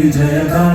വിജയകാ